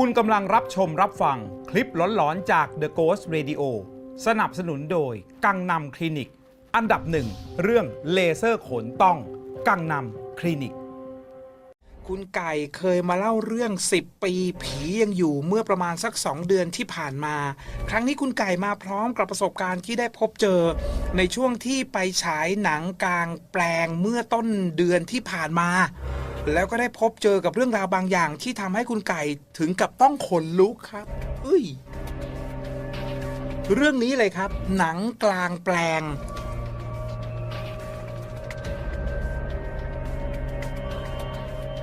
คุณกำลังรับชมรับฟังคลิปหลอนๆจาก The Ghost Radio สนับสนุนโดย กังนำคลินิก อันดับหนึ่งเรื่องเลเซอร์ขนต้อง กังนำคลินิก คุณไก่เคยมาเล่าเรื่อง 10 ปีผียังอยู่เมื่อประมาณสัก 2 เดือนที่ผ่านมา ครั้งนี้คุณไก่มาพร้อมกับประสบการณ์ที่ได้พบเจอ ในช่วงที่ไปฉายหนังกลางแปลงเมื่อต้นเดือนที่ผ่านมา แล้วก็ได้พบเจอกับเรื่องราวบางอย่างที่ทำให้คุณไก่ถึงกับต้องขนลุกครับเฮ้ย เรื่องนี้เลยครับ หนังกลางแปลง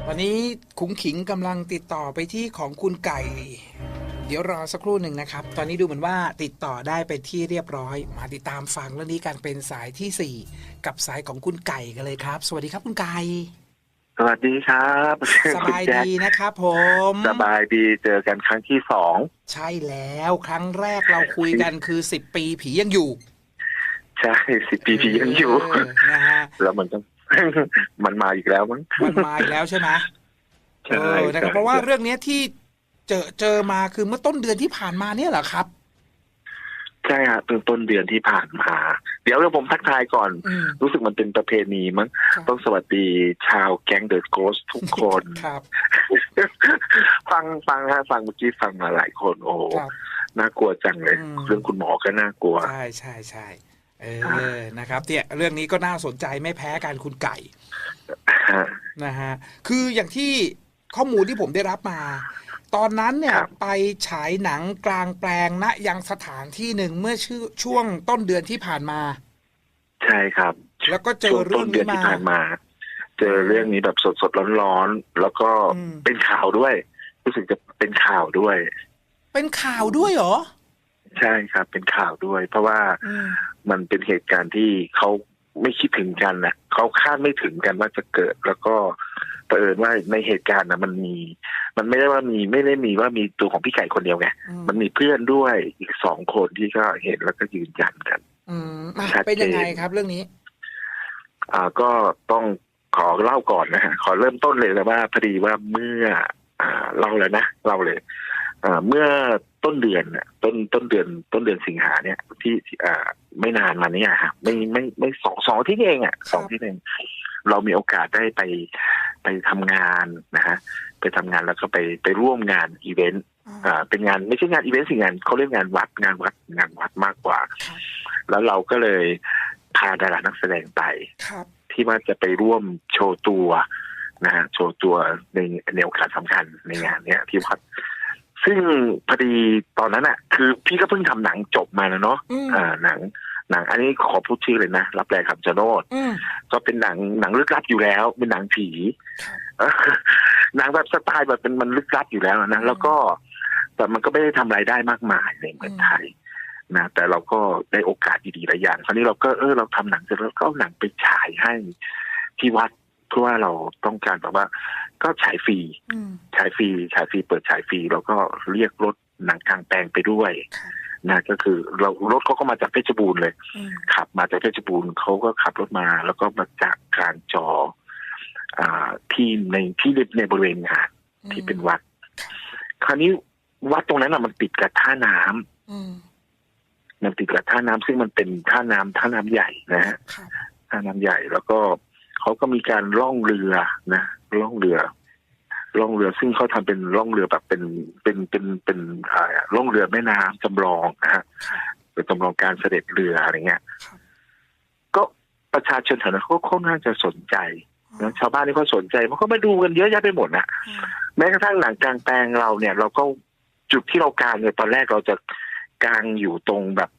ตอนนี้ขุงขิงกำลังติดต่อไปที่ของคุณไก่ เดี๋ยวรอสักครู่หนึ่งนะครับ ตอนนี้ดูเหมือนว่าติดต่อได้เป็นที่เรียบร้อย มาติดตามฟังเรื่องนี้กันเป็นสายทีสี่4กับสายของคุณไก่กันเลยครับ สวัสดีครับคุณไก่ สวัสดีครับสบายคุณแจ็คดีนะครับ ผม สบายดีเจอกันครั้งที่สองใช่แล้วครั้งแรกเราคุยกันคือ10ปีผียังอยู่ ใช่สิบปีพียังอยู่เนะฮะแล้วมันก็มันมาอีกแล้วมั้งมันมาอีกแล้วใช่ไหมใช่เออนะครับเพราะว่าเรื่องเนี้ยที่เจอเจอมาคือเมื่อต้นเดือนที่ผ่านมาเนี่ยเหรอครับ ใช่ฮะต้นต้นเดือนที่ผ่านมา เดี๋ยวเดี๋ยวผมทักทายก่อนอืมรู้สึกมันเป็นประเพณีมั้งครับต้องสวัสดีชาวแก๊งเดอะโกสทุกคนครับ ฟังฟังฮะฟังเมื่อกี้ฟังมาหลายคน โอ้โหครับน่ากลัวจังเลยอืมเรื่องคุณหมอก็น่ากลัว ใช่ใช่ใช่เออ นะครับเนี่ยเรื่องนี้ก็น่าสนใจไม่แพ้กันคุณไก่ฮะนะฮะ คืออย่างที่ข้อมูลที่ผมได้รับมา ตอนนั้นเนี่ยครับไปฉายหนังกลางแปลงณยังสถานที่หนึ่งเมื่อชื่อช่วงต้นเดือนที่ผ่านมา ใช่ครับ แล้วก็เจช่อวงเรื่ต้อนงเดือนี้นที่มาผ่านมา เจอเรื่องนี้แบบสดๆร้อนๆแล้วก็อืมเป็นข่าวด้วย รู้สึกจะเป็นข่าวด้วย เป็นข่าวด้วยเหรอใช่ครับเป็นข่าวด้วย เพราะว่าอืมมันเป็นเหตุการณ์ที่เขาไม่คิดถึงกันนะเขาคาดไม่ถึงกันว่าจะเกิด แล้วก็เผอิญว่าในเหตุการณ์นะมันมี มันไม่ได้ว่ามีไม่ได้มีว่ามีตัวของพี่ไก่คนเดียวไงอืมมันมีเพื่อนด้วยอีกสองคนที่ก็เห็นแล้วก็ยืนยันกัน อืมอะชัดเจนเป็นยังไงครับ เรื่องนี้ อ่าก็ต้องขอเล่าก่อนนะฮะขอเริ่มต้นเลยนะว่าพอดีว่าเมื่อ อ่าเล่าเลยนะเล่าเลยอ่า เมื่อต้นเดือนน่ะต้นต้นเดือนต้นเดือนสิงหาเนี่ย ที่ที่อ่าไม่นานมาเนี้ฮะไม่ไม่ไม่สองสองอาที่เองอะสองที่เองเรามีโอกาสได้ไปไปทำงานนะฮะไปทำงานแล้วก็ไปไปร่วมงานอีเวนต์อ่าเป็นงานไม่ใช่งานอีเวนต์สิงานเขาเรียกงานวัดงานวัดงานวัดมากกว่าครับแล้วเราก็เลยพาดารานักแสดงไปครับที่ว่าจะไปร่วมโชว์ตัวนะฮะโชว์ตัวในในโอกาสสำคัญในงานเนี้ยที่วัด ซึ่งพอดีตอนนั้นอะคือพี่ก็เพิ่งทำหนังจบมาแล้วเนาะอืมอ่าหนังหนัง อันนี้ขอพูดชื่อเลยนะ รับแรงคำชะโนดอืมก็เป็นหนังหนังลึกลับอยู่แล้ว เป็นหนังผีครับเออหนังแบบสไตล์แบบเป็นมันลึกลับอยู่แล้วนะแล้วก็ แต่มันก็ไม่ได้ทำรายได้มากมายในเมืองไทยนะแต่เราก็ได้โอกาสดีๆหลายอย่าง คราวนี้เราก็เออเราทำหนังเสร็จแล้วก็เอาหนังไปฉายให้ที่วัดเพื่อว่าเราต้องการแบบว่า ก็ฉายฟรีอืมฉายฟรีฉายฟรีเปิดฉายฟรีแล้วก็เรียกรถหนังกลางแปลงไปด้วยครับนะก็คือเรารถเขาก็มาจากเพชรบูรณ์เลยอืมขับมาจากเพชรบูรณ์เขาก็ขับรถมา แล้วก็มาจากการจออ่าที่ในที่ในบริเวณงานที่เป็นวัด คราวนี้วัดตรงนั้นน่ะมันติดกับท่าน้ำอืมมันติดกับท่าน้ำซึ่งมันเป็นท่าน้ำท่าน้ำใหญ่นะฮะครับท่าน้ำใหญ่แล้วก็เขาก็มีการล่องเรือนะ ล่องเรือล่องเรือซึ่งเขาทำเป็นล่องเรือแบบเป็นเป็นเป็นเป็นอ่าล่องเรือแม่น้ำจำลองนะฮะครับเป็นจำลองการเสด็จเรืออะไรเงี้ยครับก็ประชาชนแถวนั้นเขาก็ค่อนข้างจะสนใจนะชาวบ้านนี่เขาสนใจมันก็มาดูกันเยอะแยะไปหมดนะอืมแม้กระทั่งหนังกลางแปลงเราเนี่ย เราก็จุดที่เรากางเนี่ยตอนแรกเราจะกางอยู่ตรงแบบ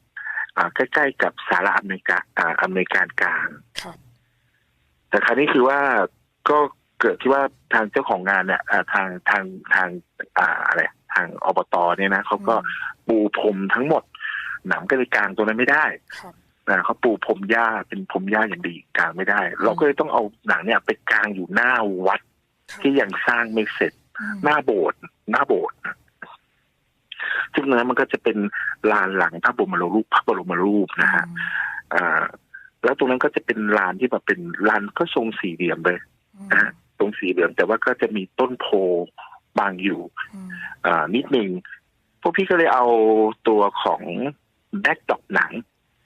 อ่าใกล้ๆกับสาราอเมริกาอ่าอเมริกันกลางครับแต่คราวนี้คือว่าก็ เกิดที่ว่าทางเจ้าของงานเนี่ยอ่าทางทางทางอ่าอะไรทางอบตเนี่ยนะเขาก็ปูพรมทั้งหมด หนังก็เลยกลางตรงนั้นไม่ได้ครับนะเขาปูพรมหญ้าเป็นพรมหญ้าอย่างดีกลางไม่ได้ เราก็เลยต้องเอาหนังเนี่ยไปกลางอยู่หน้าวัดครับที่ยังสร้างไม่เสร็จอืมหน้าโบสถ์หน้าโบสถ์ซึ่งนั้นมันก็จะเป็นลานหลังพระบรมรูปพระบรมรูปนะฮะอ่าแล้วตรงนั้นก็จะเป็นลานที่แบบเป็นลานก็ทรงสี่เหลี่ยมเลยอืมนะฮะ ตรงสี่เหลี่ยมแต่ว่าก็จะมีต้นโพบางอยู่อืมอ่านิดนึงพวกพี่ก็เลยเอาตัวของแบ็กดอกหนัง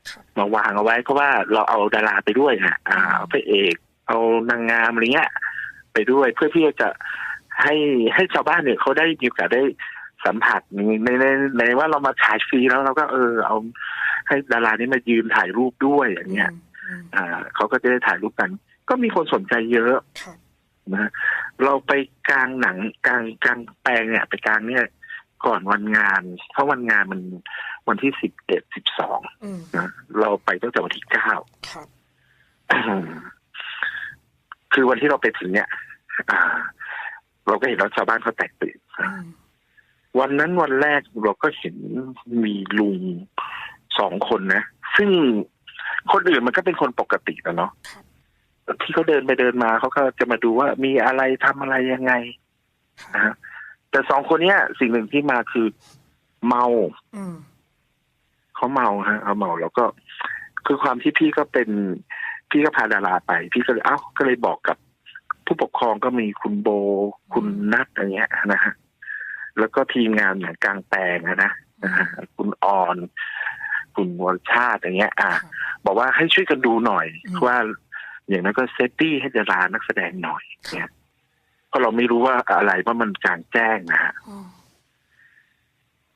ครับมาวางเอาไว้ เพราะว่าเราเอาดาราไปด้วยฮะอ่าเอาพระเอก เอานางงามอะไรเงี้ย ไปด้วยเพื่อที่จะให้ให้ชาวบ้านเนี่ยเขาได้มีโอกาสได้สัมผัสในในในในว่าเรามาฉายฟรีแล้วเราก็เออ เอาให้ดารานี้มายืนถ่ายรูปด้วยอย่างเงี้ยอืมอ่าเขาก็จะได้ถ่ายรูปกัน ก็มีคนสนใจเยอะ ครับนะเราไปกลางหนังกลางกลางแปลงเนี่ย ไปกลางเนี่ยก่อนวันงาน เพราะวันงานมันวันที่สิบเอ็ดสิบสองอืมนะเราไปตั้งแต่วันที่เก้าครับคือวันที่เราไปถึงเนี่ย อ่า เราก็เห็นว่าชาวบ้านเขาแตกตื่นอืมวันนั้นวันแรกเราก็เห็นมีลุงสองคนนะ ซึ่งคนอื่นมันก็เป็นคนปกตินะเนาะครับ ที่เขาเดินไปเดินมาเขาก็จะมาดูว่ามีอะไรทำอะไรยังไงนะฮะแต่สองคนเนี้ย สิ่งหนึ่งที่มาคือเมาอืเขาเมาฮะเขาเมาแล้วก็ คือความที่พี่ก็เป็น พี่ก็พาดาราไป พี่ก็เลยเอ้าก็เลยบอกกับ ผู้ปกครองก็มีคุณโบ คุณนัทอะไรเงี้ยนะฮะแล้วก็ทีมงานอย่างกลางแปลงนะนะฮะคุณออน คุณวรชาติอย่างเงี้ย อะบอกว่าให้ช่วยกันดูหน่อยว่า อย่างนั้นก็เซฟตี้ให้ดารานักแสดงหน่อยเนี่ยเพราะเราไม่รู้ว่าอะไรว่ามันกลารแจ้งนะฮะอืม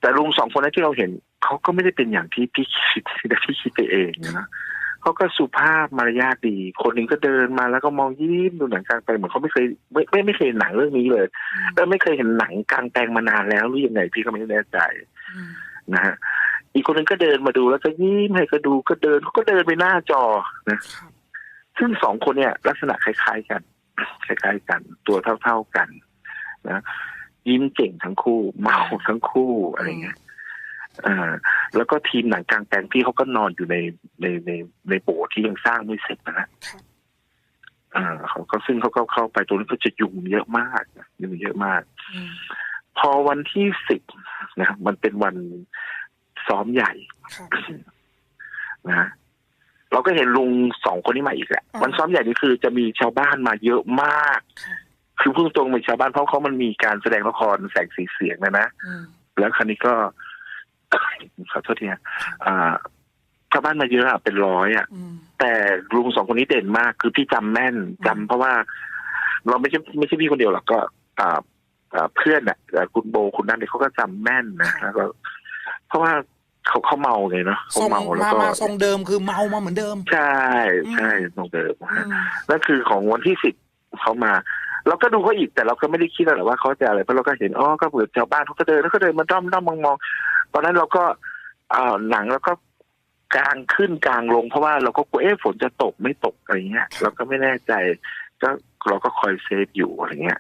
แต่ลุงสองคนนั้นที่เราเห็นเขาก็ไม่ได้เป็นอย่างที่พี่คิดแต่พี่คิดไปเองนะเขาก็สุภาพมารยาทดี คนหนึ่งก็เดินมาแล้วก็มองยิ้มดูหนังกลางแปลงเหมือนเขาไม่เคยไม่ไม่ไม่เคยเห็นหนังเรื่องนี้เลยแล้วไม่เคยเห็นหนังกลางแปลงมานานแล้วหรือยังไงพี่ก็ไม่แน่ใจอืมนะฮะอีกคนหนึ่งก็เดินมาดูแล้วก็ยิ้มให้ก็ดูก็เดินเขาก็เดินไปหน้าจอนะครับ ซึ่งสองคนเนี่ยลักษณะคล้าย ๆ กัน คล้าย ๆ กัน ตัวเท่า ๆกันนะยิ้มเก่งทั้งคู่ เมาทั้งคู่อะไรเงี้ยอ่าแล้วก็ทีมหนังกลางแปลงพี่เขาก็นอนอยู่ในในในในโบสถ์ที่ยังสร้างไม่เสร็จนะฮะครับอ่าเขาก็ซึ่งเขาก็เข้าไปตรงนี้ก็จะยุงเยอะมากนะยุงเยอะมากอืมพอวันที่สิบนะครับมันเป็นวันซ้อมใหญ่ครับนะ เราก็เห็นลุงสองคนนี้มาอีกแหละอ่าวันซ้อมใหญ่นี่คือจะมีชาวบ้านมาเยอะมากครับคือพูดตรงๆมีชาวบ้านเพราะเขามันมีการแสดงละครแสงสีเสียงนะนะอืมแล้วคราวนี้ก็ขอโทษทีนะอ่าชาวบ้านมาเยอะอะเป็นร้อยอะอืมแต่ลุงสองคนนี้เด่นมาก คือพี่จำแม่นจำเพราะว่า เราไม่ใช่ไม่ใช่พี่คนเดียวหรอกก็อ่าอ่าเพื่อนอะอ่าคุณโบคุณนั่นเนี่ยเขาก็จำแม่นนะแล้วก็เพราะว่า เขาเขาเมาไงเนาะเขาทรงเมาแล้วมาก็มาทรงเดิมคือเมามาเหมือนเดิม ใช่ใช่ตรงเดิมอืฮะมนั่นคือของวันที่สิบเขามา เราก็ดูเขาอีกแต่เราก็ไม่ได้คิดอะไรว่าเขาจะอะไรเพราะเราก็เห็นอ๋อก็เปิดชาวบ้านเขาก็เดินแล้วก็เดินมาด้อมด้อมมองมองตอนนั้นเราก็อ่าหนังแล้วก็กลางขึ้นกลางลง เพราะว่าเราก็กลัวเอ๊ะฝนจะตกไม่ตกอะไรเงี้ยเราก็ไม่แน่ใจ ก็เราก็คอยเซฟอยู่อะไรเงี้ย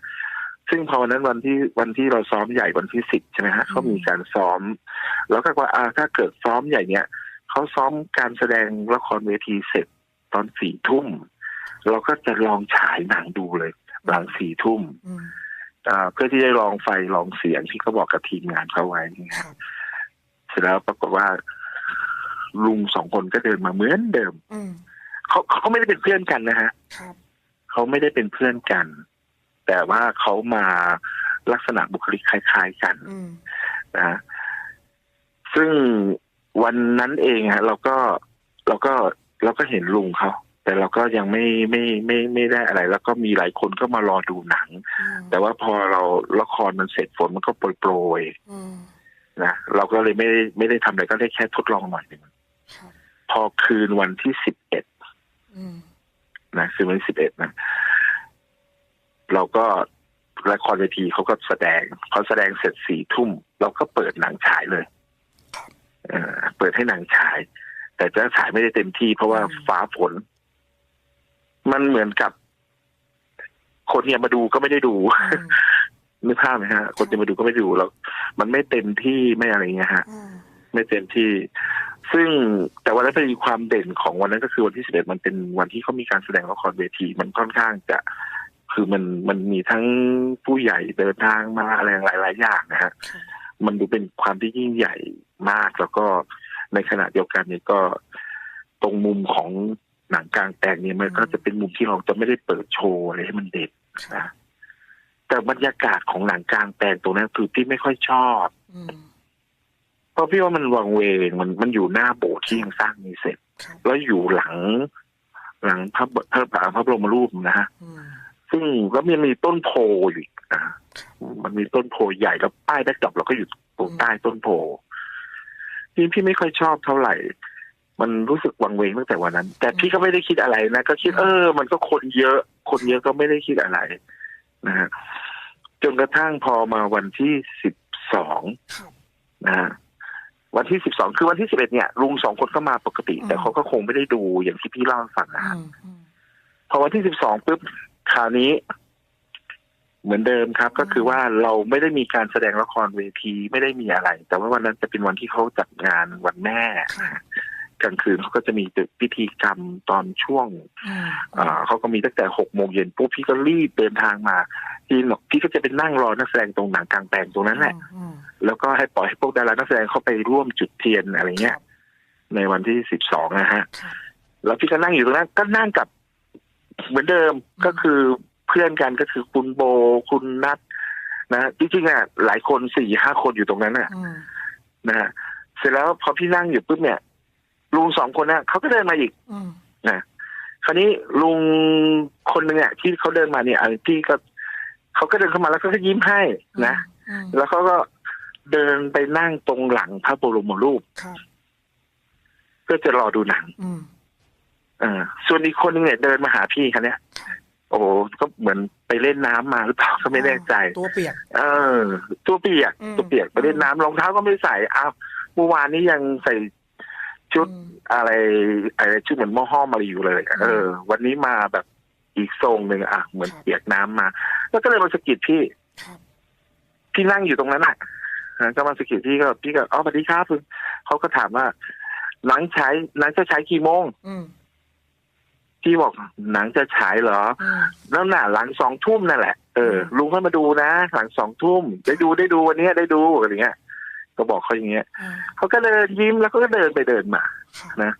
ซึ่งพอวันนั้นวันที่วันที่เราซ้อมใหญ่วันที่สิบใช่ไหมฮะเขามีการซ้อม แล้วก็ว่าอ่าถ้าเกิดซ้อมใหญ่เนี้ยเขาซ้อมการแสดงละครเวทีเสร็จตอนสี่ทุ่มเราก็จะลองฉายหนังดูเลยหลังสี่ทุ่มอืมอ่าเพื่อที่จะลองไฟลองเสียงที่เขาบอกกับทีมงานเขาไว้นะคฮะรับเสร็จแล้วปรากฏว่า ลุงสองคนก็เดินมาเหมือนเดิมอืมเขาเขาไม่ได้เป็นเพื่อนกันนะฮะครับเขาไม่ได้เป็นเพื่อนกัน แต่ว่าเขามาลักษณะบุคลิกคล้าย ๆ กันอืมนะซึ่งวันนั้นเองฮะเราก็เราก็เราก็เห็นลุงเขาแต่เราก็ยังไม่ไม่ไม่ไม่ได้อะไร แล้วก็มีหลายคนก็มารอดูหนังอืมแต่ว่าพอเราละครมันเสร็จฝนมันก็โปรยโปรยอืมๆนะเราก็เลยไม่ได้ไม่ได้ทำอะไรก็ได้แค่ทดลองหน่อยหนึงครับพอคืนวันที่สิบเอ็ดอืมนะคืนวันที่สิบเอ็ดนะ เราก็ละครเวทีเขาก็แสดงพอแสดงเสร็จสี่ทุ่มเราก็เปิดหนังฉายเลยเออเปิดให้หนังฉาย แต่จะฉายไม่ได้เต็มที่เพราะว่าฟ้าฝน มันเหมือนกับ คนเนี่ยมาดูก็ไม่ได้ดูอืมนึกภาพไหมฮะ คนจะมาดูก็ไม่ดูแล้วมันไม่เต็มที่ไม่อะไรเงี้ยฮะอืมไม่เต็มที่ ซึ่งแต่วันนั้นพอดีความเด่นของวันนั้นก็คือวันที่สิบเอ็ดมันเป็นวันที่เขามีการแสดงละครเวที มันค่อนข้างจะ คือมันมันมีทั้งผู้ใหญ่เดินทางมาอะไรหลายๆอย่างนะฮะครับมันดูเป็นความที่ยิ่งใหญ่มาก แล้วก็ในขณะเดียวกันเนี่ยก็ตรงมุมของหนังกลางแปลงเนี่ยมันก็จะเป็นมุมที่เราจะไม่ได้เปิดโชว์อะไรให้มันเด่นครับนะแต่แต่บรรยากาศของหนังกลางแปลงตรงนั้นคือพี่ไม่ค่อยชอบอืมเพราะพี่ว่ามันวังเวงมันมันอยู่หน้าโบสถ์ที่ยังสร้างไมีเสร็จครับแล้วอยู่หลัง หลังพระบพระพระพระบรมรูปนะฮะอืม ซึ่งแล้วมันมีต้นโพอยู่อีกนะมันมีต้นโพใหญ่แล้วป้ายแบ็กดรอปเราก็อยู่ตรงใต้ต้นโพพี่พี่ไม่ค่อยชอบเท่าไหร่ มันรู้สึกวังเวงตั้งแต่วันนั้น แต่พี่ก็ไม่ได้คิดอะไรนะ ก็คิดเออ มันก็คนเยอะ คนเยอะก็ไม่ได้คิดอะไรนะฮะจนกระทั่งพอมาวันที่สิบสองครับนะฮะวันที่สิบสองคือวันที่สิบเอ็ดเนี่ยลุงสองคนก็มาปกติอืมแต่เขาก็คงไม่ได้ดูอย่างที่พี่เล่าให้ฟังนะฮะอืมอืมพอวันที่สิบสองปุ๊บ คราวนี้ เหมือนเดิมครับ ก็คือว่าเราไม่ได้มีการแสดงละครเวทีไม่ได้มีอะไร แต่ว่าวันนั้นจะเป็นวันที่เขาจัดงานวันแม่ครับกลางคืนเขาก็จะมีพิธีกรรมตอนช่วงอืมอ่าเขาก็มีตั้งแต่หกโมงเย็นปุ๊บพี่ก็รีบเดินทางมาพี่บอกพี่ก็จะไปนั่งรอนักแสดงตรงหนังกลางแปลงตรงนั้นแหละอืมแล้วก็ให้ปล่อยให้พวกดารานักแสดงเข้าไปร่วมจุดเทียนอะไรเงี้ย ในวันที่สิบสองนะฮะครับแล้วพี่ก็นั่งอยู่ตรงนั้นก็นั่งกับ เหมือนเดิมอืมก็คือเพื่อนกันก็คือคุณโบคุณนัทนะจริงๆอะหลายคนสี่ห้าคนอยู่ตรงนั้นน่ะอืมนะฮะเสร็จแล้วพอพี่นั่งอยู่ปุ๊บเนี่ย ลุงสองคนน่ะเขาก็เดินมาอีกอืมนะคราวนี้ลุงคนหนึ่งอะที่เขาเดินมาเนี่ยอันพี่ก็เขาก็เดินเข้ามาแล้วก็ยิ้มให้นะอืมแล้วเขาก็เดินไปนั่งตรงหลังพระบรมรูปครับเพื่อจะรอดูหนังอืม เออส่วนอีกคนนึงเนี่ยเดินมาหาพี่คันเนี้ยครับโอ้โหก็เหมือนไปเล่นน้ำมาหรือเปล่าก็ไม่แน่ใจ ตัวเปียก เออ ตัวเปียกอืมตัวเปียกไปเล่นน้ำรองเท้าก็ไม่ใส่อ้าวเมื่อวานนี้ยังใส่ชุดอืมอะไรอะไรชุดเหมือนหม้อห้อมอะไรอยู่เลย เออ วันนี้มาแบบอีกทรงหนึ่งอะเหมือนครับเปียกน้ำมา แล้วก็เลยมาสะกิดพี่ครับพี่นั่งอยู่ตรงนั้นอะอ่าก็มาสะกิดพี่ก็พี่ก็อ๋อสวัสดีครับเขาก็ถามว่าหนังฉายหนังจะฉายกี่โมงอืม พี่บอกหนังจะฉายเหรออืมแล้วน่ะหลังสองทุ่มนั่นแหละ เอออืมลุงค่อยมาดูนะ หลังสองทุ่มได้ดูได้ดูวันเนี้ยได้ดูอะไรเงี้ย ก็บอกเขาอย่างเงี้ยอืมเขาก็เดินยิ้มแล้วก็เดินไปเดินมาครับนะ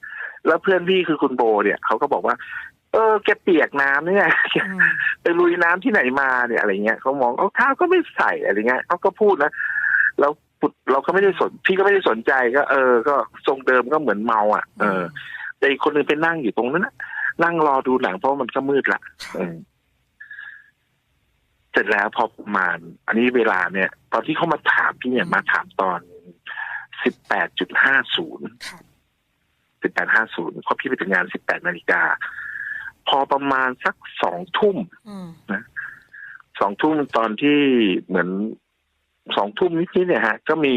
แล้วเพื่อนพี่คือคุณโบเนี่ยเขาก็บอกว่า เออ แกเปียกน้ำเนี่ยอืมไปลุยน้ำที่ไหนมาเนี่ยอะไรเงี้ยเขามองเอาเท้าก็ไม่ใส่อะไรเงี้ยเขาก็พูดนะแล้วปุดเราก็ไม่ได้สนพี่ก็ไม่ได้สนใจก็ เออ ก็ทรงเดิมก็เหมือนเมาอะ เออแต่อีกคนหนึงไปนั่งอยู่ตรงนั้นนะ นั่งรอดูหนังเพราะมันก็มืดละครับเออเสร็จแล้วพอประมาณ อันนี้เวลาเนี่ย ตอนที่เขามาถามพี่เนี่ยมาถามตอนสิบแปดจุดห้าศูนย์ครับสิบแปดห้าศูนย์เพราะพี่ไปถึงงานสิบแปดนาฬิกา พอประมาณสักสองทุ่มอืมสองทุ่มตอนที่เหมือนสองทุ่มนิดๆเนี่ยฮะ ก็มี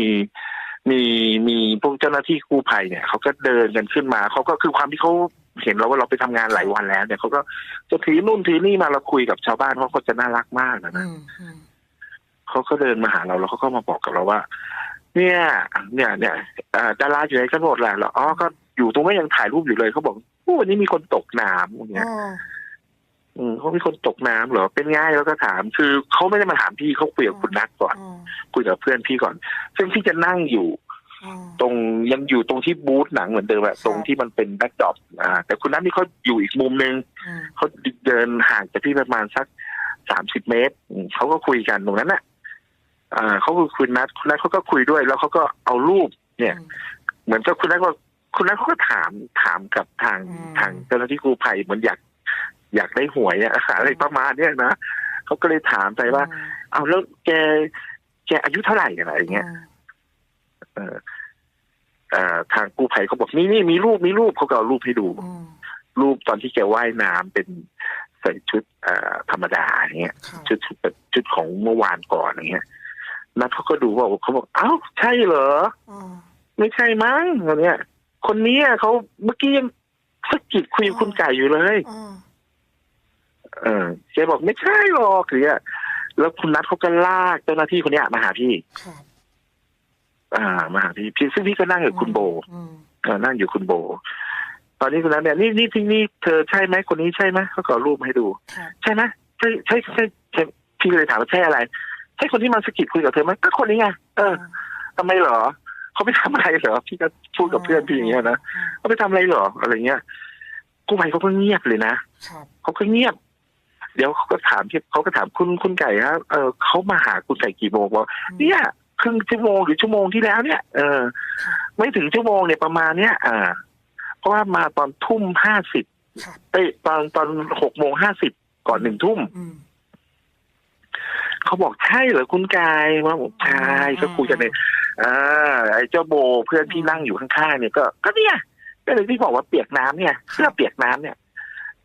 มีมีพวกเจ้าหน้าที่กู้ภัยเนี่ยเขาก็เดินกันขึ้นมาเขาก็คือความที่เขา เห็นเราว่าเราไปทำงานหลายวันแล้วเนี่ยเขาก็จะถือนู่นถือนี่มาเราคุยกับชาวบ้านเขาก็จะน่ารักมากนะอืนะมอืมเขาก็เดินมาหาเราแล้วเขาก็มาบอกกับเราว่า เนี่ย เนี่ยเนี่ยเอ่อดาราอยู่ไหนกันหมดแหละแล้วอ๋อก็อยู่ตรงนี้นยังถ่ายรูปอยู่เลยเขาบอกโอ้วันนี้มีคนตกน้ำอย่างเงี้ยอ๋ออืมเขามีคนตกน้ำเหรอเป็นง่ายแล้วก็ถาม คือเขาไม่ได้มาถามพี่เขาคุยกับคุณนัทก่อนอ๋อคุยกับเพื่อนพี่ก่อน ซึ่งพี่จะนั่งอยู่อ๋อ ตรงยังอยู่ตรงที่บูธหนังเหมือนเดิมอะครับตรงที่มันเป็นแบ็คดรอปอ่า แต่คุณนัทนี่เขาอยู่อีกมุมนึงอืมเขาเดินห่างจากพี่ประมาณสักสามสิบเมตรอืมเขาก็คุยกันตรงนั้นน่ะอ่าเขาคือคุณนัทคุณนัทเขาก็คุยด้วย แล้วเขาก็เอารูป เนี่ย เหมือนกับคุณนัทก็คุณนัทเขาก็ถามถามกับทางอืมทางเจ้าหน้าที่กู้ภัยเหมือนอยาก อยากได้หวยอะอะไรประมาณเนี้ยนะเขาก็เลยถามไปว่า เอาแล้วแกแกอายุเท่าไหร่กันอะไรอย่างเงี้ยเอ่อเอ่อ ทางกู้ภัยเขาบอกนี่นี่มีรูปมีรูปเขาก็เอารูปให้ดูอืมรูปตอนที่แกว่ายน้ำเป็นใส่ชุดเอ่อธรรมดาอย่างเงี้ยครับชุดชุดแบบชุดของเมื่อวานก่อนอย่างเงี้ยนัดเขาก็ดูว่าเขาบอกเอ้าใช่เหรออ๋อไม่ใช่มั้งอะไรเนี้ย คนนี้อะเขาเมื่อกี้ยังสะกิดคุยกับคุณไก่อยู่เลยอ๋อเออแกบอกไม่ใช่หรอกหรืออะแล้วคุณนัทเขาก็ลากเจ้าหน้าที่คนเนี้ยมาหาพี่ครับ อ่ามาหาพี่พี่ซึ่งพี่ก็นั่งกับคุณโบอืมเออนั่งอยู่คุณโบ ตอนนี้คุณนัทเนี่ยนี่นี่ที่นี่เธอใช่ไหมคนนี้ใช่ไหมเขาก็เอารูปมาให้ดูครับใช่ไหมใช่ใช่ใช่ใช่พี่ก็เลยถามว่าใช่อะไรใช่คนที่มาสะกิดคุยกับเธอไหมก็คนนี้ไงเออทำไมเหรอเขาไปทำอะไรเหรอพี่ก็พูดกับเพื่อนพี่อย่างเงี้ยนะเขาไปทำอะไรเหรออะไรเงี้ยกู้ภัยเขาก็เงียบเลยนะครับเขาก็เงียบ เดี๋ยวเขาก็ถามที่เขาก็ถามคุณคุณไก่ครับเออเขามาหาคุณไก่กี่โมงบอกเนี่ย ครึ่งชั่วโมงหรือชั่วโมงที่แล้วเนี่ยเออค่ะไม่ถึงชั่วโมงเนี่ยประมาณเนี้ยอ่าเพราะว่ามาตอนทุ่มห้าสิบครับเอ้ยตอนตอนหกโมงห้าสิบก่อนหนึ่งทุ่มอืมเขาบอกใช่เหรอคุณกายว่าบอกใช่อืมก็คุยกันเนี่ยอ่าไอ้เจ้าโบเพื่อนที่นั่งอยู่ข้างๆเนี่ยก็ก็เนี่ยก็เลยที่บอกว่าเปียกน้ำเนี่ยเสื้อเปียกน้ำเนี่ย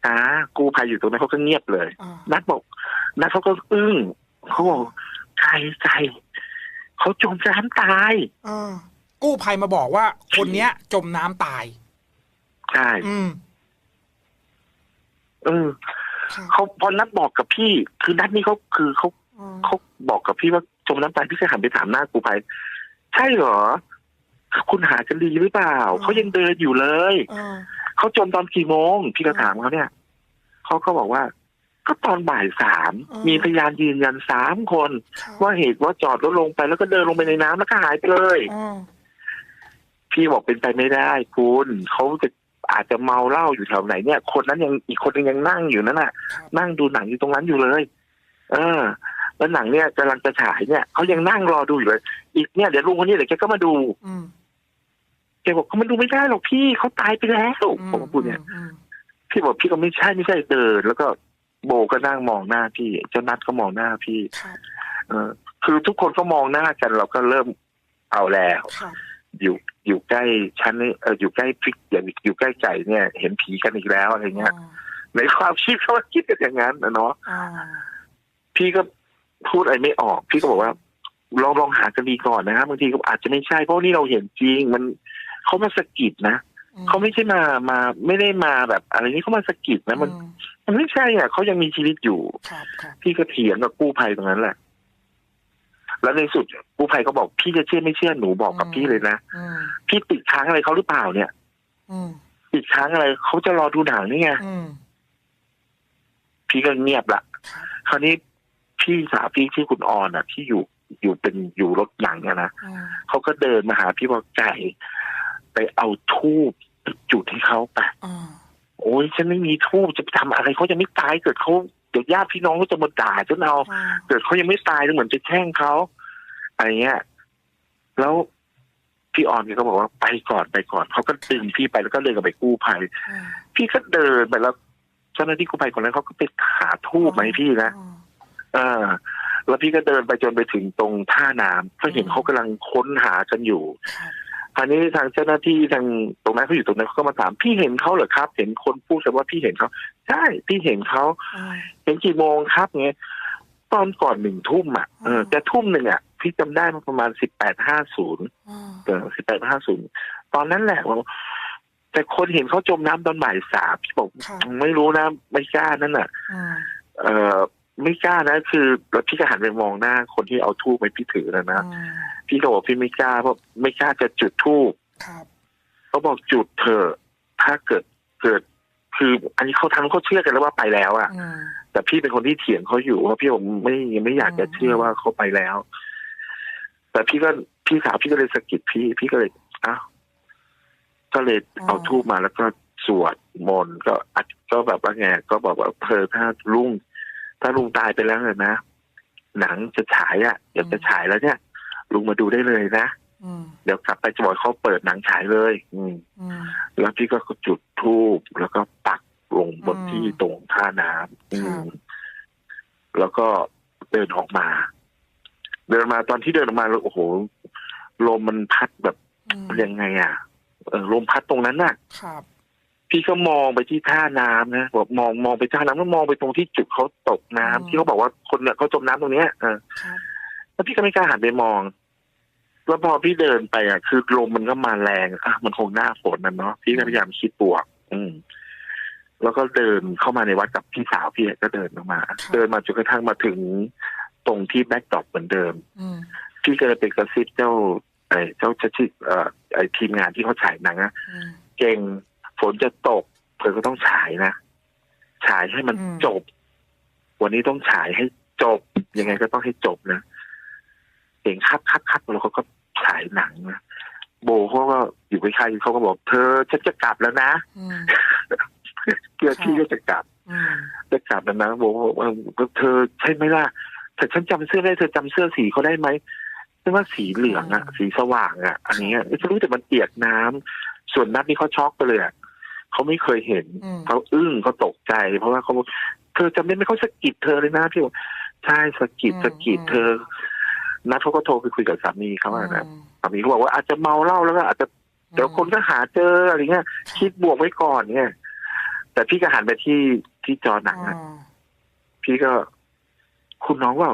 อ่ากูภัยอยู่ตรงนั้นเขาก็เงียบเลยอ่านัดบอกนัดเขาก็อึ้งเขาบอกใครใจ เขาจมน้ำตายอ่ากู้ภัยมาบอกว่า คนเนี้ย จมน้ำตาย ใช่อืมเออครับเขาพอนัดบอกกับพี่ คือนัดนี่เขาคือเขาอืมเขาบอกกับพี่ว่าจมน้ำตายพี่ก็หันไปถามหน้ากูภัยใช่เหรอ คุณหากันดีหรือเปล่าเขายังเดินอยู่เลยอ่าเขาจมตอนกี่โมง พี่ก็ถามเขาเนี่ย เขาก็บอกว่า ก็ตอนบ่ายสามมีพยานยืนยันสามคนครับว่าเหตุว่าจอดรถลงไปแล้วก็เดินลงไปในน้ำแล้วก็หายไปเลยอ่าพี่บอกเป็นไปไม่ได้คุณเขาจะอาจจะเมาเหล้าอยู่แถวไหนเนี่ย คนนั้นยังอีกคนนึงยังนั่งอยู่นั่นน่ะครับนั่งดูหนังอยู่ตรงนั้นอยู่เลย เออ แล้วหนังเนี่ยกำลังจะฉายเนี่ยเขายังนั่งรอดูอยู่เลย อีกเนี่ยเดี๋ยวลุงคนนี้เดี๋ยวแกก็มาดูอืมแกบอกเขามันดูไม่ได้หรอกพี่เขาตายไปแล้วผมก็พูดเนี่ยอืมพี่บอกพี่ก็ไม่ใช่ไม่ใช่เดินแล้วก็ โบก็นั่งมองหน้าพี่ เจ้านัดก็มองหน้าพี่ครับเออคือทุกคนก็มองหน้ากัน เราก็เริ่มเอาแล้วครับอยู่อยู่ใกล้ชั้นนี่เอออยู่ใกล้พริกอย่างอยู่ใกล้ไก่เนี่ย เห็นผีกันอีกแล้วอะไรเงี้ยในความคิดเขาคิดกันอย่างนั้นนะเนาะอ่าพี่ก็พูดอะไรไม่ออก พี่ก็บอกว่า ลองลองหากันดีก่อนนะครับบางทีก็อาจจะไม่ใช่เพราะนี่เราเห็นจริง มันเขามาสะกิดนะอืเขาไม่ใช่มามาไม่ได้มาแบบ อะไรนี่เขามาสะกิดนะมันอื มันไม่ใช่อะเขายังมีชีวิตอยู่ครับครับพี่ก็เถียงกับกู้ภัยตรงนั้นแหละ แล้วในสุดกู้ภัยก็บอกพี่จะเชื่อไม่เชื่อหนูบอกกับพี่เลยนะอืมพี่ติดค้างอะไรเขาหรือเปล่าเนี่ยอืมติดค้างอะไรเขาจะรอดูหนังนี่ไงอืมพี่ก็เงียบละครับคราวนี้พี่สาวพี่ที่คุณออนอะที่อยู่อยู่เป็นอยู่รถหนังอะนะอืมเขาก็เดินมาหาพี่บอกไก่ไปเอาทูบจุดให้เขาไปอ่า โอ้ยฉันไม่มีทูบจะไปทำอะไรเขาจะไม่ตายเกิดเขาเดี๋ยวญาติพี่น้องก็จะมาด่าฉันเอาอ่าเกิดเขายังไม่ตายเหมือนจะแช่งเขาอะไรเงี้ย แล้วพี่ออนแกก็บอกว่าไปก่อนไปก่อนเขาก็ดึงพี่ไปแล้วก็เดินกับไปกู้ภัยอ่าพี่ก็เดินไปแล้วเจ้าหน้าที่กู้ภัยคนนั้นเขาก็ไปหาทูบมาให้พี่นะอ่าเออ แล้วพี่ก็เดินไปจนไปถึงตรงท่าน้ำก็เห็นเขากำลังค้นหากันอยู่ ครับคราวนี้ทางเจ้าหน้าที่ทางตรงนั้นเขาอยู่ตรงนั้นเขาก็มาถามพี่เห็นเขาเหรอครับ เห็นคนพูดกันว่าพี่เห็นเขาใช่พี่เห็นเขาอ่าเห็นกี่โมงครับเงี้ยตอนก่อนหนึ่งทุ่มอะเอออืมแต่ทุ่มหนึ่งอะพี่จำได้มาประมาณสิบแปดห้าศูนย์อ่าเออสิบแปดห้าศูนย์ตอนนั้นแหละว่าแต่คนเห็นเขาจมน้ำตอนบ่ายสามพี่บอกครับไม่รู้นะไม่กล้านั่นน่ะอ่าเออ ไม่กล้านะคือแล้วพี่ก็หันไปมองหน้าคนที่เอาทูบไปพี่ถือนะนะอ่าพี่ก็บอกพี่ไม่กล้าเพราะไม่กล้าจะจุดทูบครับเขาบอกจุดเถอะถ้าเกิดเกิด คืออันนี้เขาทำเขาเชื่อกันแล้วว่าไปแล้วอะอืมแต่พี่เป็นคนที่เถียงเขาอยู่ว่าพี่ผมไม่ไม่อยากจะเชื่อว่าเขาไปแล้ว แต่พี่ก็พี่สาวพี่ก็เลยสะกิดพี่พี่ก็เลยอ้าวก็เลยเอาทูบมาแล้วก็สวดมนต์ก็อัดก็แบบว่าไงก็บอกว่าเธอถ้าลุง ถ้าลุงตายไปแล้วเนี่ยนะหนังจะฉายอะเดี๋ยวจะฉายแล้วเนี่ย ลุงมาดูได้เลยนะอืมเดี๋ยวกลับไปจะบอกเขาเปิดหนังฉายเลย อืมอืมแล้วพี่ก็จุดธูปแล้วก็ปักลงบนอืมที่ตรงท่าน้ำอืครับมแล้วก็เดินออกมา เดินมาตอนที่เดินออกมาแล้วโอ้โหลมมันพัดแบบอืมยังไง อะเออลมพัดตรงนั้นน่ะ ครับ พี่ก็มองไปที่ท่าน้ำนะบอกมองมองไปท่าน้ำแล้วมองไปตรงที่จุดเขาตกน้ำที่เขาบอกว่าคนเนี่ยเขาจมน้ำตรงเนี้ยเออครับแล้วพี่ก็ไม่กล้าหันไปมอง แล้วพอพี่เดินไปอะ คือลมมันก็มาแรงอะมันคงหน้าฝนนั่นเนาะพี่ก็พยายามคิดบวก อืม แล้วก็เดินเข้ามาในวัดกับพี่สาวพี่ก็เดินออกมา เดินมาจนกระทั่งมาถึงตรงที่แบ็กดรอปเหมือนเดิมอืมพี่ก็เลยไปกระซิบเจ้าไอ้เจ้าชิเอ่อไอ้ทีมงานที่เขาฉายหนังอะอืมเก่ง ฝนจะตกเธอก็ต้องฉายนะฉายให้มันอืมจบ วันนี้ต้องฉายให้จบ ยังไงก็ต้องให้จบนะเก่งครับครับครับแล้วเขาก็ฉายหนังนะโบเขาก็อยู่ใกล้ๆเขาก็บอก เธอฉันจะกลับแล้วนะอืมเพื่อที่ก็จะกลับอืมแต่จับนะนะบอกว่าว่าเธอใช่ไหมล่ะแต่ฉันจำเสื้อได้เธอจำเสื้อสีเขาได้ไหมเรียกว่าสีเหลืองอะสีสว่างอะอันนี้ไม่รู้แต่มันเปียกน้ำส่วนนัดนี่เขาช็อกไปเลยอะ เขาไม่เคยเห็นอืมเขาอึ้งเขาตกใจ เพราะว่าเขาบอกเธอจำได้ไหมเขาสะกิดเธอเลยนะพี่บอกใช่สะกิดสะกิดเธอ นัดเขาก็โทรไปคุยกับสามีเขาอะนะอืมสามีเขาบอกว่าอาจจะเมาเหล้าแล้วก็อาจจะเดี๋ยวคนก็หาเจออะไรเงี้ยคิดบวกไว้ก่อนเนี่ย แต่พี่ก็หันไปที่ที่จอหนังอะอ่าพี่ก็คุณน้องว่า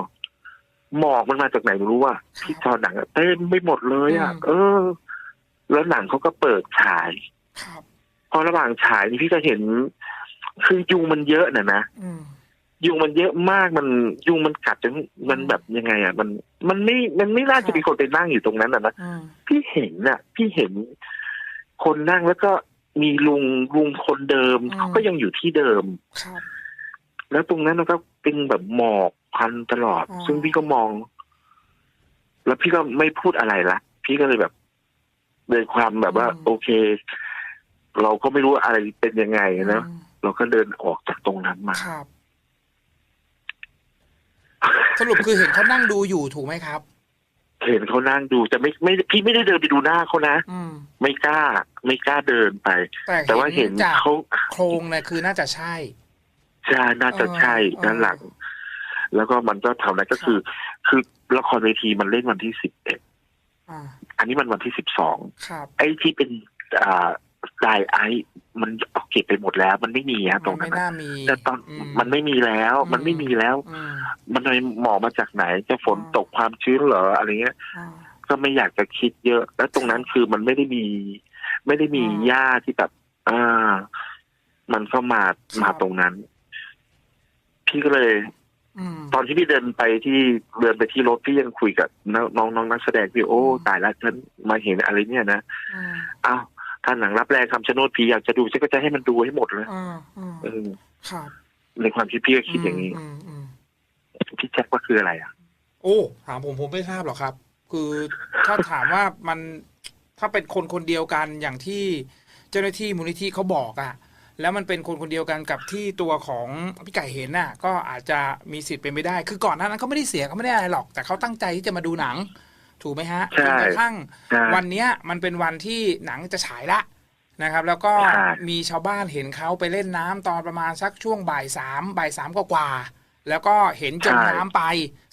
หมอกมันมาจากไหนไม่รู้ว่าที่จอหนังอะเต็มไม่หมดเลยอะเออ แล้วหนังเขาก็เปิดฉายครับพ อระหว่างฉายนี่พี่ก็เห็น คือยุงมันเยอะน่ะนะอืมยุงมันเยอะมากมันยุงมันกัดจนมันแบบยังไง อะ มันมันไม่มันไม่น่าจะมีคนไปนั่งอยู่ตรงนั้นอะนะอืมพี่เห็นน่ะ พี่เห็นคนนั่งแล้วก็มีลุงลุงคนเดิมเขาก็ยังอยู่ที่เดิมครับแล้วตรงนั้นมันก็เป็นแบบหมอกพันตลอดอ๋อซึ่งพี่ก็มอง แล้วพี่ก็ไม่พูดอะไรละพี่ก็เลยแบบเดินความแบบว่า โอเค เราก็ไม่รู้อะไรเป็นยังไงนะอืมเราก็เดินออกจากตรงนั้นมาครับ สรุปคือเห็นเขานั่งดูอยู่ถูกไหมครับ เห็นเขานั่งดูแต่ไม่ไม่พี่ไม่ได้เดินไปดูหน้าเขานะอืมไม่กล้า ไม่กล้าเดินไป แต่แต่ว่าเห็นจากเขาโครงเนี่ยคือน่าจะใช่ใช่น่าจะใช่เออด้านหลัง แล้วก็มันก็ทำนั้นก็คือ คือละครเวทีมันเล่นวันที่สิบเอ็ดอ่าอันนี้มันวันที่สิบสองครับไอ้ที่เป็นอ่า ไดไอซ์มันเอาเก็บไปหมดแล้ว มันไม่มีฮะตรงไม่นั้นน่านะมีแต่ตอนอืมันไม่มีแล้วอืมมันไม่มีแล้วอืมมันเลยหมอกมาจากไหน จะฝนอืมตกความชื้นเหรออะไรเงี้ยอ่าก็ไม่อยากจะคิดเยอะ แล้วตรงนั้นคือมันไม่ได้มี ไม่ได้มีอืมหญ้าที่แบบอ่ามันก็มาครับมาตรงนั้น พี่ก็เลยอืมตอนที่พี่เดินไปที่เดินไปที่รถพี่ยังคุยกับน้องน้องน้องนักแสดงพี่โอ้อืมตายแล้วฉันมาเห็นอะไรเนี่ยนะอืมอ้าว ถ้าหนังรับแรงคำชะโนดพี่อยากจะดูฉันก็จะให้มันดูให้หมดเลยอ่าอืมเออครับในความคิดพี่ก็คิดอย่างนี้อืมอืมพี่แจ็คว่าคืออะไรอะ โอ้ ถามผมผมไม่ทราบหรอกครับ คือถ้าถามว่ามันถ้าเป็นคนคนเดียวกันอย่างที่เจ้าหน้าที่มูลนิธิเขาบอกอะแล้วมันเป็นคนคนเดียวกันกับที่ตัวของพี่ไก่เห็นน่ะ ก็อาจจะมีสิทธิ์เป็นไปได้ คือก่อนหน้านั้นเขาไม่ได้เสียเขาไม่ได้อะไรหรอก แต่เขาตั้งใจที่จะมาดูหนัง ถูกไหมฮะใช่จนกระทั่งใช่วันเนี้ยมันเป็นวันที่หนังจะฉายละนะครับ แล้วก็ใช่มีชาวบ้านเห็นเขาไปเล่นน้ำตอนประมาณสักช่วงบ่ายสามบ่ายสามกว่าๆแล้วก็เห็นจมน้ำไป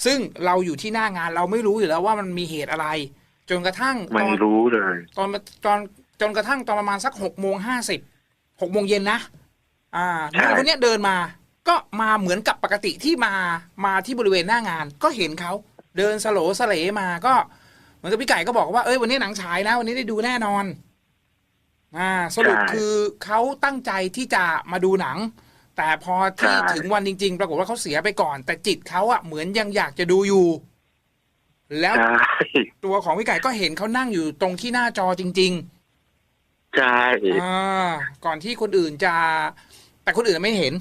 ซึ่งเราอยู่ที่หน้างานเราไม่รู้อยู่แล้วว่ามันมีเหตุอะไร จนกระทั่งตไม่อนรู้เลยตอนตอนจนกระทั่งตอนประมาณสักหกโมงห้าสิบหกโมงเย็นนะ อ่าใช่น้องคนเนี้ยเดินมา ก็มาเหมือนกับปกติที่มามาที่บริเวณหน้างาน ก็เห็นเขา เดินสโหลสเลมาก็เหมือนกับพี่ไก่ก็บอกว่าเอ้ยวันนี้หนังฉายนะวันนี้ได้ดูแน่นอน อ่า สรุปคือเขาตั้งใจที่จะมาดูหนัง แต่พอที่ถึงวันจริง ๆ ปรากฏว่าเขาเสียไปก่อน แต่จิตเขาอะเหมือนยังอยากจะดูอยู่ แล้วใช่ตัวของพี่ไก่ก็เห็นเขานั่งอยู่ตรงที่หน้าจอจริงใช่ๆอ่าก่อนที่คนอื่นจะ แต่คนอื่นไม่เห็น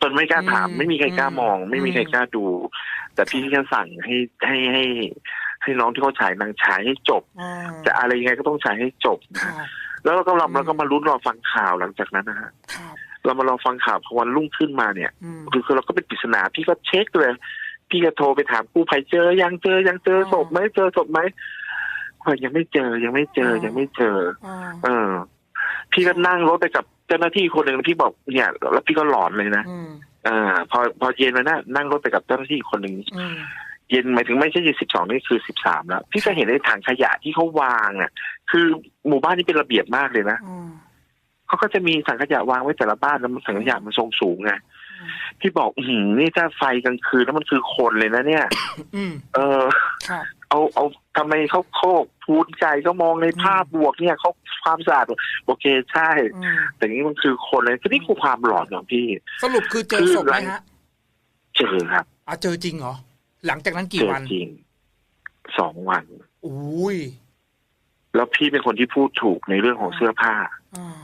ตอนไม่กล้าถามอืมไม่มีใครกล้ามองอืมไม่มีใครกล้าดู แต่พี่แค่สั่งให้ให้ให้ให้น้องที่เขาฉายหนางฉายให้จบ อ่า จะอะไรยังไงก็ต้องฉายให้จบคนะรับแล้วเราก็เราอืม เราก็มาลุ้นรอฟังข่าวหลังจากนั้นนะฮะครับเรามารอฟังข่าวพอวันรุ่งขึ้นมาเนี่ย อืม คือคือเราก็เป็นปริศนาพี่ก็เช็คเลย พี่ก็โทรไปถามกู้ภัยเจอ ยังเจอยังเจออ๋อศพไหมเจอศพไหมว่ายังไม่เจอยังไม่เจออ๋อยังไม่เจอ อ่าเออ พี่ก็นั่งรถไปกับเจ้าหน้าที่คนหนึ่งพี่บอกเนี่ย แล้วพี่ก็หลอนเลยนะ อืม อ่า พอพอเย็นมานะนั่งรถไปกับเจ้าหน้าที่คนหนึ่งอืมเย็นหมายถึงไม่ใช่สิบสองนี่คือสิบสามแล้วพี่ก็เห็นในถังขยะที่เขาวางอะ คือหมู่บ้านนี้เป็นระเบียบมากเลยนะอืมเขาก็จะมีถังขยะวางไว้แต่ละบ้านแล้วมันถังขยะมันทรงสูงไงพี่บอกอือหือนี่ถ้าไฟกลางคืนแล้วมันคือคนเลยนะเนี่ยอืมเออครับ เอาเอาทำไมเขาโคกพูนใจก็มองในภาพบวกเนี่ยเขาความสะอาดโอเคใช่อืมแต่นี้มันคือคนเลยคือนี่คือความหลอนของพี่ สรุปคือเจอศพไหมฮะเจอครับอะเจอจริงเหรอหลังจากนั้นกี่เจอวันจริงสองวันอุ้ยแล้วพี่เป็นคนที่พูดถูกในเรื่องของเสื้อผ้าอ่า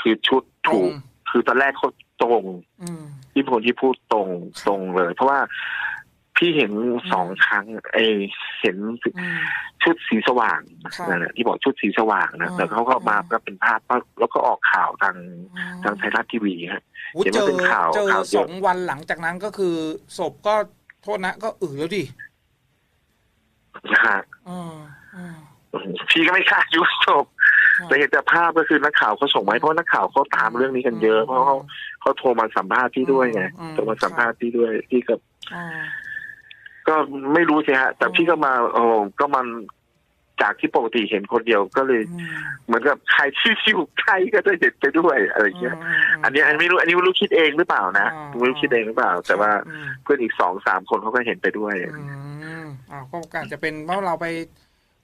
คือชุดตรถูงกคือตอนแรกเขาตรงอืมพี่เป็นคนที่พูดตรงตรงเลย เพราะว่า พี่เห็นสองครั้งเอยเห็นอืมชุดสีสว่างครับนั่นแหละที่บอกชุดสีสว่างนะอ่าแต่เขาก็มาอ่าก็เป็นภาพแล้วก็ออกข่าวทางทางไทยรัฐทีวีฮะโอ้เห็นเจว่าอเป็นข่าวเจอข่าวเยอะสองวันหลังจากนั้นก็คือศพก็โทษนะก็อือแล้วดินะฮะอ่าอ่าพี่ก็ไม่กล้ายุบศพครับแต่เห็นแต่ภาพก็คือนักข่าวเขาส่งมาให้เพราะนักข่าวเขาตามเรื่องนี้กันเยอะ เพราะเขาเขาโทรมาสัมภาษณ์พี่ด้วยไงอืมโทรมาสัมภาษณ์พี่ด้วยพี่ก็อ่า ก็ไม่รู้สิฮะ แต่อืมพี่ก็มาโอ้ก็มันจากที่ปกติเห็นคนเดียวก็เลยอืมเหมือนกับใครที่อยู่ใกล้ก็จะเห็นไปด้วยอะไรอย่างเงี้ยมอันนี้อันนี้ไม่รู้ อันนี้ไม่รู้คิดเองหรือเปล่านะอ่าไม่รู้คิดเองหรือเปล่า แต่ว่าอืมเพื่อนอีกสองสามคนเขาก็เห็นไปด้วยอืมอ้าวก็อาจจะเป็นเพราะเราไป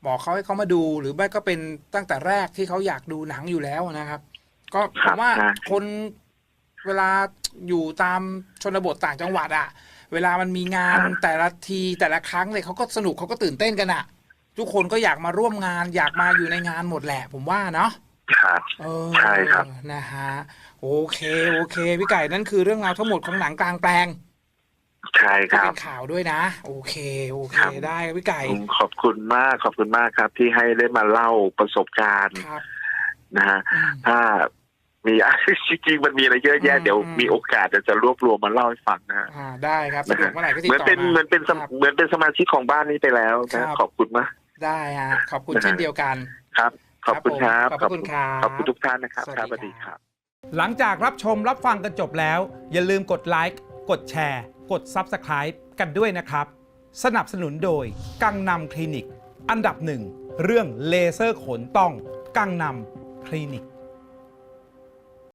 บอกเขาให้เขามาดูหรือไม่ก็เป็นตั้งแต่แรกที่เขาอยากดูหนังอยู่แล้วนะครับ ก็ผครับมว่าใช่คนเวลาอยู่ตามชนบทต่างจังหวัดอะ เวลามันมีงานแต่ละทีแต่ละครั้งเลยเขาก็สนุกเขาก็ตื่นเต้นกันอะทุกคนก็อยากมาร่วมงาน อยากมาอยู่ในงานหมดแหละ ผมว่าเนาะครับเออใช่ครับนะฮะโอเค โอเคพี่ไก่นั่นคือเรื่องราวทั้งหมดของหนังกลางแปลงใช่คที่รัเป็บนข่าวด้วยนะ โอเค โอเคครับได้ครับพี่ไก่ผมขอบคุณมากขอบคุณมากครับ ที่ให้ได้มาเล่าประสบการณ์ครับนะฮะอืมถ้า มีจริงๆมันมีอะไรเยอะแยะอืมเดี๋ยวอืมมีโอกาสเดี๋ยวจะรวบรวมมาเล่าให้ฟังนะฮะอ่าได้ครับสะดวกเมื่อไหร่ก็ติดเหมือนต่อเป็นมาเหมือนเป็นสมครับเหมือนเป็นสมาชิกของบ้านนี้ไปแล้วครันะบขอบคุณมากได้ฮะขอบคุณนะฮะเช่นเดียวกันครับ ขอบคุณครับขอบคุณครับขอบคุณทุกท่านนะครับสวัสดีครับสวัสดีคครัรับบหลังจากรับชมรับฟังกันจบแล้ว อย่าลืมกดไลค์กดแชร์ กด Subscribe กันด้วยนะครับ สนับสนุนโดยกังนำคลินิก อันดับหนึ่งเรื่องเลเซอร์ขนต้องกังนำคลินิก